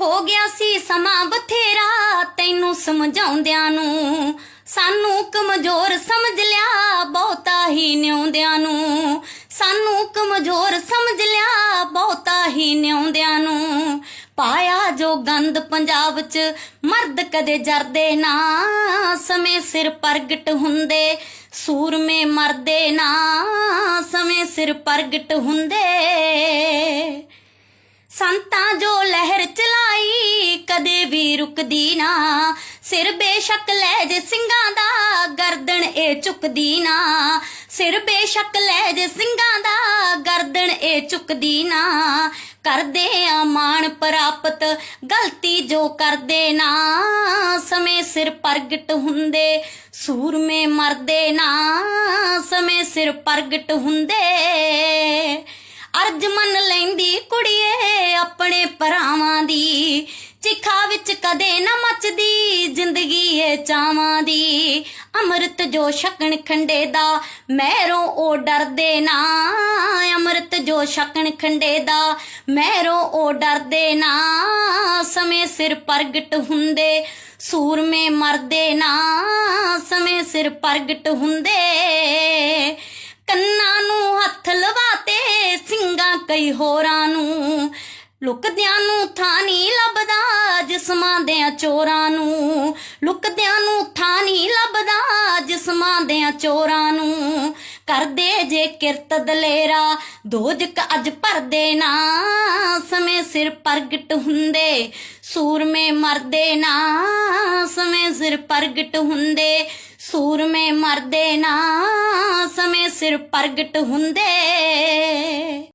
ਹੋ ਗਿਆ ਸੀ ਸਮਾਂ ਬਥੇਰਾ, ਤੈਨੂੰ ਸਮਝਾਉਂਦਿਆਂ ਨੂੰ। ਸਾਨੂੰ ਕਮਜ਼ੋਰ ਸਮਝ ਲਿਆ, ਬਹੁਤਾ ਹੀ ਨਿਉਂਦਿਆਂ ਨੂੰ। ਸਾਨੂੰ ਕਮਜ਼ੋਰ ਸਮਝ ਲਿਆ, ਬਹੁਤਾ ਹੀ ਨਿਉਂਦਿਆਂ ਨੂੰ। ਪਾਇਆ ਜੋ ਗੰਦ ਪੰਜਾਬ 'ਚ, ਮਰਦ ਕਦੇ ਜਰਦੇ ਨਾ। ਸਮੇਂ ਸਿਰ ਪ੍ਰਗਟ ਹੁੰਦੇ, ਸੂਰਮੇ ਮਰਦੇ ਨਾ। ਸਮੇਂ ਸਿਰ ਪ੍ਰਗਟ ਹੁੰਦੇ। ਸੰਤਾਂ ਜੋ ਲਹਿਰ ਚਲਾ ਕਦੇ ਵੀ ਰੁਕਦੀ ਨਾ। ਸਿਰ ਬੇਸ਼ੱਕ ਲੈ ਜੇ ਸਿੰਘਾਂ ਦਾ ਗਰਦਨ ਇਹ ਚੁੱਕਦੀ ਨਾ। ਸਿਰ ਬੇਸ਼ੱਕ ਲੈ ਜੇ ਸਿੰਘਾਂ ਦਾ ਗਰਦਨ ਇਹ ਚੁੱਕਦੀ ਨਾ। ਕਰਦੇ ਆ ਮਾਣ ਪ੍ਰਾਪਤ, ਗਲਤੀ ਜੋ ਕਰਦੇ ਨਾ। ਸਮੇਂ ਸਿਰ ਪ੍ਰਗਟ ਹੁੰਦੇ, ਸੂਰਮੇ ਮਰਦੇ ਨਾ। ਸਮੇਂ ਸਿਰ ਪ੍ਰਗਟ ਹੁੰਦੇ। ਅਰਜ ਮੰਨ ਲੈਂਦੀ ਕੁੜੀ ਕਦੇ ਨਾ ਮੱਚਦੀ ਜ਼ਿੰਦਗੀ ਏ ਚਾਵਾਂ ਦੀ। ਅੰਮ੍ਰਿਤ ਜੋ ਛਕਣ ਖੰਡੇ ਦਾ, ਮਹਿਰੋਂ ਉਹ ਡਰਦੇ ਨਾ। ਅੰਮ੍ਰਿਤ ਜੋ ਛਕਣ ਖੰਡੇ ਦਾ, ਮਹਿਰੋਂ ਉਹ ਡਰਦੇ ਨਾ। ਸਮੇਂ ਸਿਰ ਪ੍ਰਗਟ ਹੁੰਦੇ, ਸੂਰਮੇ ਮਰਦੇ ਨਾ। ਸਮੇਂ ਸਿਰ ਪ੍ਰਗਟ ਹੁੰਦੇ, ਕੰਨਾਂ ਨੂੰ ਹੱਥ ਲਵਾਤੇ, ਸਿੰਘਾਂ ਕਈ ਹੋਰਾਂ ਨੂੰ। ਲੁਕਦਿਆਂ ਨੂੰ ਥਾਂ ਨਹੀਂ ਲੱਭਦਾ ਜਿਸਮਾਂ ਦੇ ਚੋਰਾਂ ਨੂੰ ਲੁਕਦਿਆਂ ਨੂੰ ਥਾਂ ਨਹੀਂ ਲੱਭਦਾ, ਜਿਸਮਾਂ ਦੇ ਚੋਰਾਂ ਨੂੰ ਕਰਦੇ ਜੇ ਕਿਰਤ ਦਲੇਰਾ, ਦੋਜਕ ਅੱਜ ਭਰਦੇ ਨਾ, ਸਮੇਂ ਸਿਰ ਪ੍ਰਗਟ ਹੁੰਦੇ, ਸੂਰਮੇ ਮਰਦੇ ਨਾ, ਸਮੇਂ ਸਿਰ ਪ੍ਰਗਟ ਹੁੰਦੇ, ਸੂਰਮੇ ਮਰਦੇ ਨਾ, ਸਮੇਂ ਸਿਰ ਪ੍ਰਗਟ ਹੁੰਦੇ।